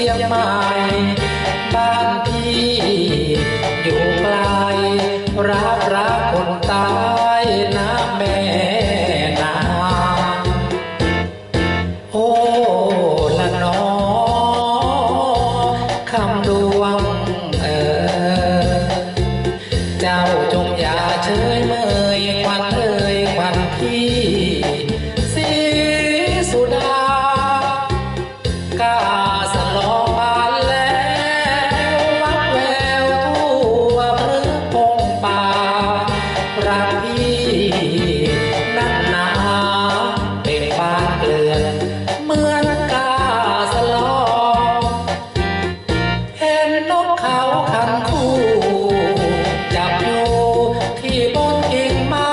ชียงใหม่บ้านพี่อยู่ไกลรักรักคนตายนะแม่นาโอ้ละนอคำดวงเออ เจ้าจงอย่าเชยเมยควันเอยควันพี่สีสุดา God. เขาคันคู่จับอยู่ที่บนกิ่งไม้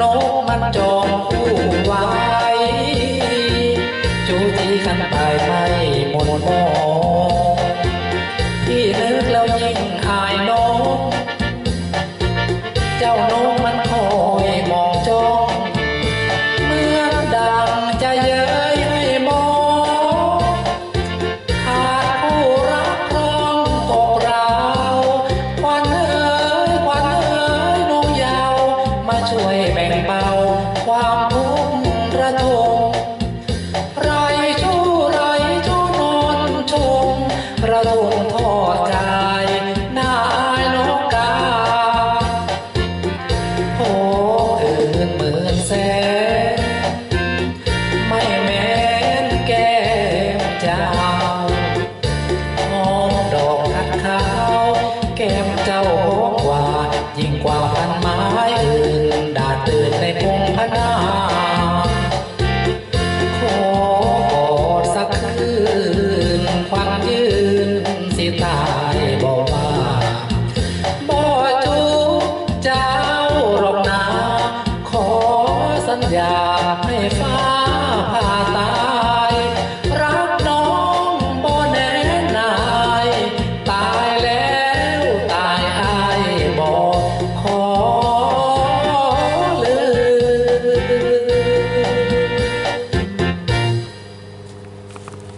นกมันจองคู่ไว้จูจีกันไปไม่หมดมองาช่วยแบ่งเบาความทุกข์ระทมไรชู้ไรชู้นอนชมระทมทอใจน่าอายนกกาโอ้เอินเหมือนแสนไม่แม้นแก้มจาาหอมดอกขัดขาวแก้มเจ้าหอมหวานยิ่งกว่า